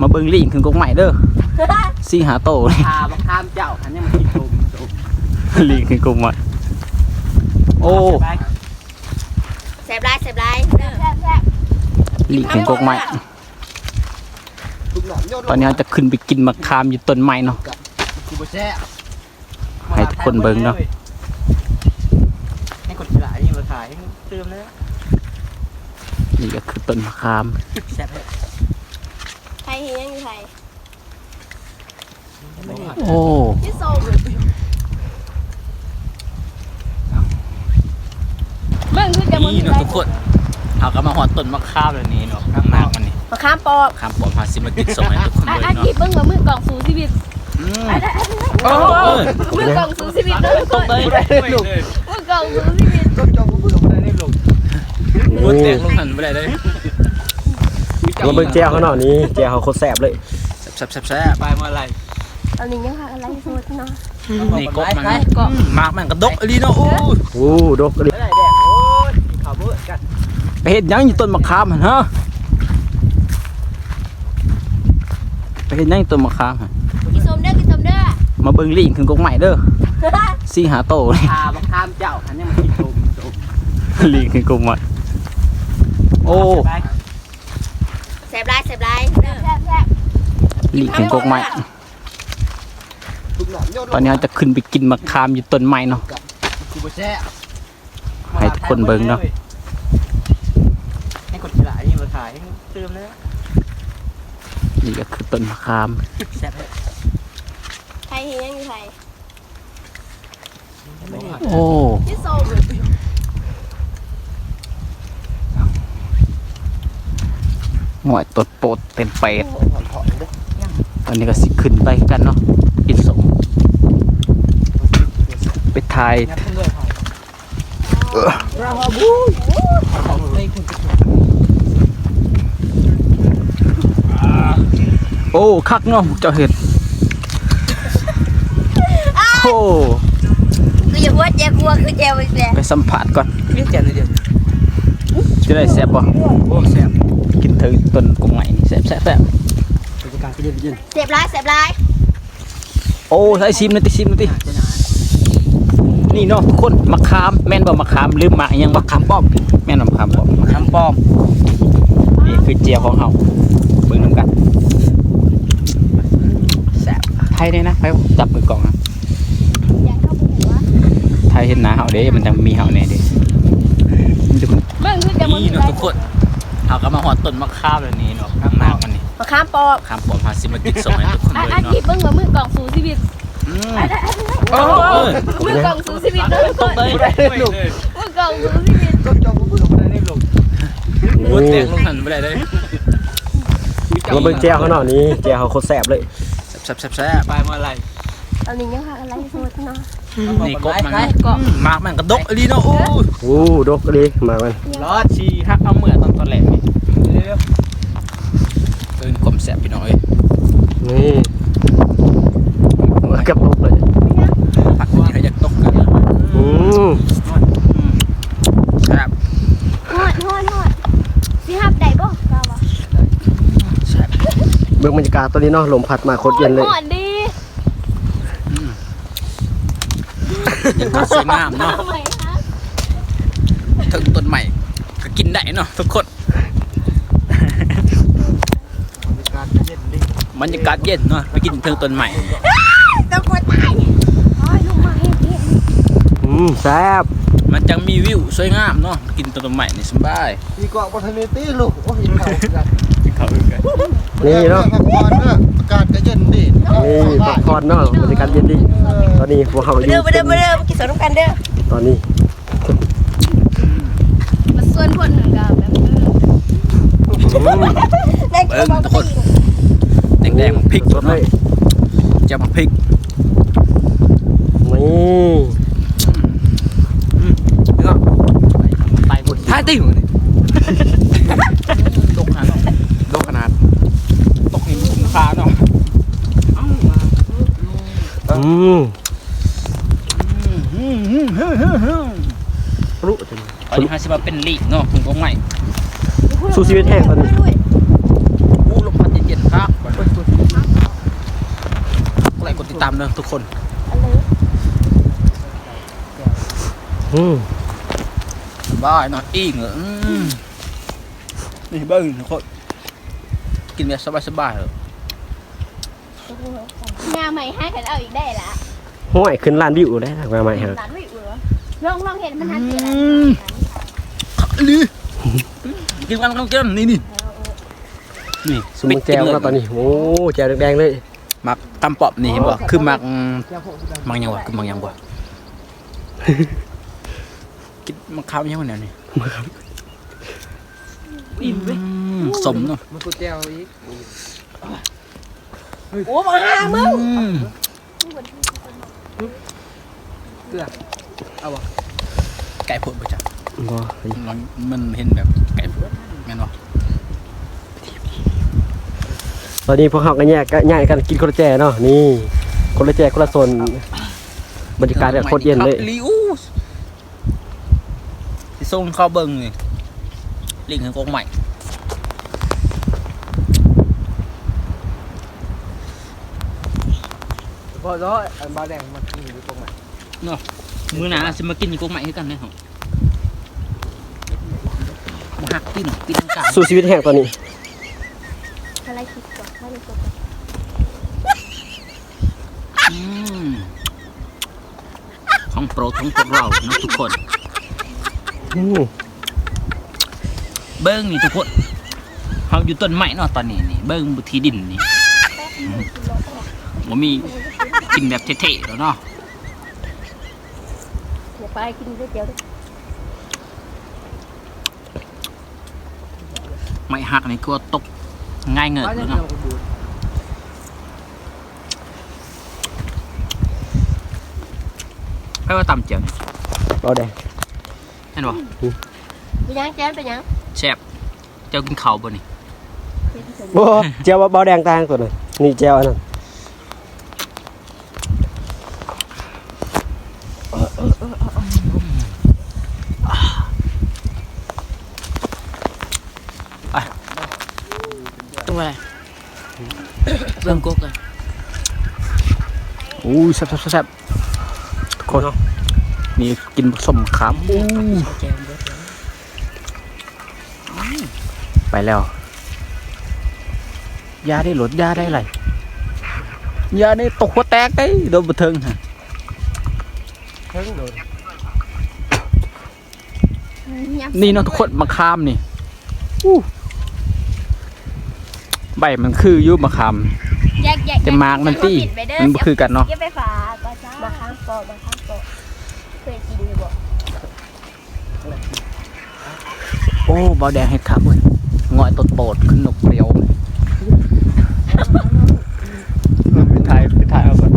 มาเบิ่งลิงขึ้นกกใหม่เด้อสี่หาโตนี่พาบักข้ามเจ้าอันนี้มันกินตุ่มตุ่มลิงขึ้นกกใหม่โอ้แสบลายแสบลายแซ่บแซ่บลิงขึ้นกกใหม่ทุกหนอนโยนตอนนี้เราจะขึ้นไปกินมะขามอยู่ต้นไม้เนาะกูบ่แช่ให้ทุกคนเบิ่งเนาะให้คนขายนี่มาขายเติมแล้วนี่ก็คือต้นมะขามแซ่บ เลยไทยเฮียงอยู่ไทยโอ้ที่โซมเบิ่งคือจะมึงนี่เนาะทุกคนเอาก็มาหอดต้นมะขามเลยนี่เนาะข้างหน้ามันนี่มาข้ามปอบขามปลอมพาสิมากินส่งให้ทุกคนอะเลยอะเนาะคิดเบิ่งว่ามือกล่องสู่ชีวิตอืมโอ้มือกล่องสู่ชีวิตเด้อทุกคนไม่ได้ลูกมือกล่องสู่ชีวิตต้นจอมเบื่อไม่ได้ลูกโอ้แตกลงหันไปเลยเลย มาเบิ่งแจวเขาหน่อยนี้แจวเขาโคตรแซ่บเลยแซ่บแซ่บแซ่บไปเมื่อไรอันนี้ยังหาอะไรสดเนาะนี่กบมันนะอืมมากมันกระดกอีหลีเนาะโอ้ยโอ้ดกเลยไม่ได้แดงโอ้ยข่าวเบื่อกันไปเห็ดหยังอยู่ต้นมะขามหั่นฮะไปเห็ดหยังอยู่ต้นมะขามหั่นกินสมเด้อกินสมเด้อมาเบิ่งลิงขึ้นกกใหม่เด้อสี่หาโตนี่พาบักข้ามเจ้าอันนี้มันกินตุ่มตุ่มลิงขึ้นกกใหม่โอ้แสบลายแสบลายแซ่บแซ่บลิงขึ้นกกใหม่ทุกหนอนโยนตอนนี้เราจะขึ้นไปกินมะขามอยู่ต้นไม้เนาะกูบ่แช่ให้ทุกคนเบิ่งเนาะให้คนขายนี่มาขายเติมแล้วนี่ก็คือต้นมะขามแซ่บเลยไทยเฮียงอยู่ไทยโอ้ ที่โซม หวยตดโปดเต็มเป็ดตอนนี้ก็สิขึ้นไปกันเนาะกินสมไปถ่ายงัดขึ้นด้วยเราฮาบูของในคุณโอ้คักเนาะเจ้าเห็ดโอ้กูอย่าพูดแจกลัวคือแจวอีกแล้วไปสัมผัสก่อนเรียกแกนเลยเดียวจะได้แซ่บบ่โอ้แซ่บกินเถอะต้นกุ้งใหม่นี่แซ่บแซ่บแซ่บกิจการก็เย็นเย็นแสบลายแสบลายโอ้ใส่ซิมหนาติซิมหนาตินี่เนาะทุกคนมะขามแม่นบ่มะขามลืมมะอิหยังบ่คำป้อมแม่นบ่มะขามบ่คำป้อมนี่คือเจียวของเฮาเบิ่งนํกันแซ่บไทยได้นะไปจับมือกล่องนะอยากเข้าไปเห็นว่าไทยเห็นหน้าเฮาเด้มันจังมีเฮาแน่เด้มันจะเบิ่งคือจะมึงนี่เนาะทุกคน เอาก็มาหอดต้นมะขามเลยนี่เนาะข้างหน้ามันนี่มาข้ามปอบขามปลอมพาสิมากินส่งให้ทุกคนอะเลยอะเนาะคิดเบิ่งว่ามือกล่องสู่ชีวิตอืมโอ้ยมือกล่องสู่ชีวิตเด้อทุกคนไม่ได้ลูกมือกล่องสู่ชีวิตต้นจอมเบื่อไม่ได้ลูกโอ้แตกลงหันไปเลยเลยมาเบิ่งแจวเขาหน่อยนี้แจวเขาโคตรแซ่บเลยแซ่บแซ่บแซ่บไปเมื่อไรอันนี้ยังหาอะไรสดเนาะนี่กบมันนะอืมมากมันกระดกอีหลีเนาะโอ้ยโอ้ดกเลยมามันรอดชีฮักเอาเหมือตอนตอนแรกนี่เอินกลมแซ่บพี่น้องเอ้ย นี่กับดกเลยผักที่เขาอยากตกกันอืมครับฮอดฮอดฮอดสิฮับได้บ่กาวะแซ่บเบิ่งบรรยากาศตอนนี้เนาะลมพัดมาโคตรเย็นเลยฮอดดียังก็สวยงามเนาะถึงต้นใหม่ก็กินได้เนาะทุกคน การเย็นดิ บรรยากาศเย็นเนาะไปกินถึงต้นใหม่ต้องกดตายโอ้ยลูกมาเฮ็ดเฮ็ดอืมแซ่บมันจังมีวิวสวยงามเนาะกินต้นใหม่นี่สบายมีเกาะบนทะเลตีลูกโอ้ยเขากันกินข้าวกันนี่เนาะพักผ่อนเด้ออากาศก็เย็นดินี่พักผ่อนเนาะบรรยากาศเย็นดีตอนนี้พวกเขาอมายู่เด้อมาเด้อมาเด้อมากินสนุกกันเด้อตอนนี้มาส่วนพนเหมือนกันแบบอืมได้กินมาทุกคน แดงๆมันพริกสดเลยจะมาพริกนี่ไปหมดท้ายติ้งเลยตกขนาดตกขนาดตกนี่คุ้มค่าเนาะอืมรู้จังตอนนี้ฮาสิมาเป็นลีกเนาะคุณก็ใหม่สู้ชีวิตแห้งตอนนี้อู้ลมพัดเย็นๆครับ วันตามเด้อทุกคนอะไรอืมบ้ายนอนอิงเหรออืมนี่เบิ้งทุกคนกินแบบสบายๆเหรองานใหม่ให้กันเอาอีกได้ละห้อยขึ้นล้านวิวได้มาใหม่ฮะหลานไม่เหลือลองลองเห็นมันทันทีละขักลือกินกันต้องกินนี่นี่นี่สมมุติแจวแล้วตอนนี้โอ้แจวแดงๆเลย มักตำปอบนี่เห็นบ่คือมักมักหยังวะคือมักหยังบ่กินมักข้าวยังวะแนวนี้อิ่มเว้ยอืมสมเนาะมันกูแจวอีกโอ้มาหามึงอืมเกลือเอาวะไก่ผลประจักบ่มันมันเห็นแบบไก่ผลแม่นบ่ ตอนนี้พวกเขาก็แยกกันแยกกันกินคนละแจเนาะนี่คนละแจคนละโซนบรรยากาศเนี่ยโคตรเย็นเลยลิวสิส่งเข้าเบิ่งนี่ลิงก์ของกงใหม่พอร้อยอันบาแดงมันกินอยู่ตรงไหนมื้อหน้าสิมากินอยู่กงใหม่คือกันแน่ครับบ่ฮักปิ้นปิ้นทางกลางสู้ชีวิตแห่งตอนนี้ อะไรคิดก่อนอะไรคิด อืมของโปรดของพวกเรานะทุกคนอืมเบิ้งนี่ทุกคนเราอยู่ต้นไม้เนาะตอนนี้นี่เบิ้งบุทีดินนี่ผมมีกินแบบเท่ๆแล้วเนาะเดี๋ยวไปกินด้วยเจียวด้วยไม่หักนี่ก็ตกง่ายเงินบ้านเลยัยงเนาะ เราดูไม่ว่าตำเจียวนี่เอาแดงเห็นบ่ไปยังแจ้นไปยังแคนนี่กินผสมขามอู้ไปแล้วยาได้หลดยาได้ไรยาได้ตกหัวแตกได้โดนบันเทิงฮะเพิ่งโดนนี่เนาะทุกคนมะขามนี่อู้ใบมันคืออยุมะขามแยกแยกแต่หมากมันตี้มันบ่คือกันเนาะเก็บไปฝาก็จ้ามาข้างโปะมาข้างโปะเคยกินอยู่บ่โอ้เบาแดงเห็ดขาบุ้ยงอยตดโปดขึ้นนกเปรียวไปถ่ายไปถ่ายเอาก่อน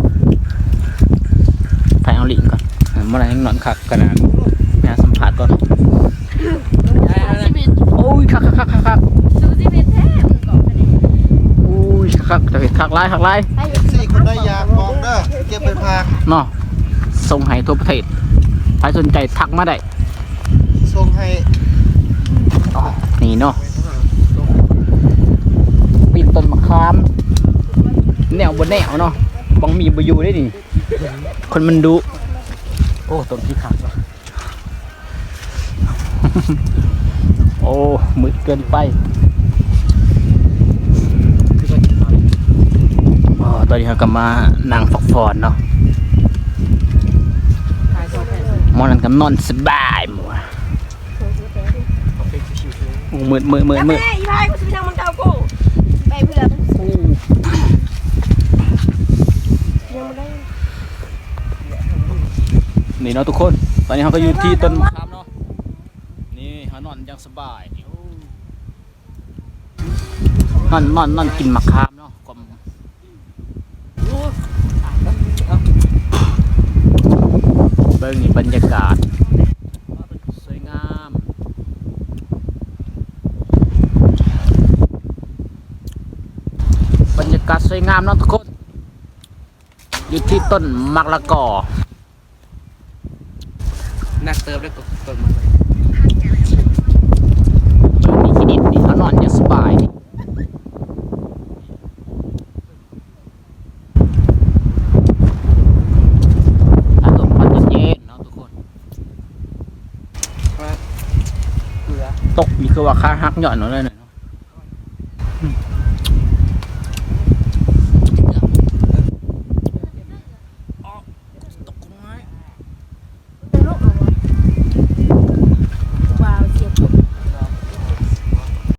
ถ่ายเอาลิงก่อนเมื่อไหร่ยังนอนคักกันนะไปหาสัมผัสก่อนชีวิตโอ้ยคักคักคักคักคักดูชีวิตแท้มึงก่อนไปเลยโอ้ยคักคักจะเห็นคักไล่คักไล่สี่คนได้ยากบอกเด้อเก็บไปพากเนาะ ส่งให้ทั่วประเทศใครสนใจทักมาได้ส่งให้อ๋อนี่เนาะปีนต้นมะขาม แนวบนแนวเนาะบังมีบอยู่ได้ดิคนมันดูโอ้ต้นที่ขาดว่ะโอ้มืดเกินไปอ๋อตอนนี้เราก็มานั่งฟักฟอนเนาะ ทายโซ่แผ่น มอนันก็นอนสบายหมัวโอ้มืดมืดมืดมืด แม่อีพายกูจะไปทำมันเก่ากูไปเพื่อนยังไม่ได้นี่เนาะทุกคน ตอนนี้เราก็อยู่ที่ต้นมะขามเนาะ นี่เขานอนอยังสบายนี่โอ้นอนนอนนอนกินมะขามเนาะ สวยงามนะทุกคนอยู่ที่ต้นมะละกอนักเติมได้กับต้นมะละกอมีขี้นี่เขานอนย่งสบายถ้าลมพัดเย็นนะทุกคนตกมีคือว่าค่าหักหย่อนเนาะเลยนะ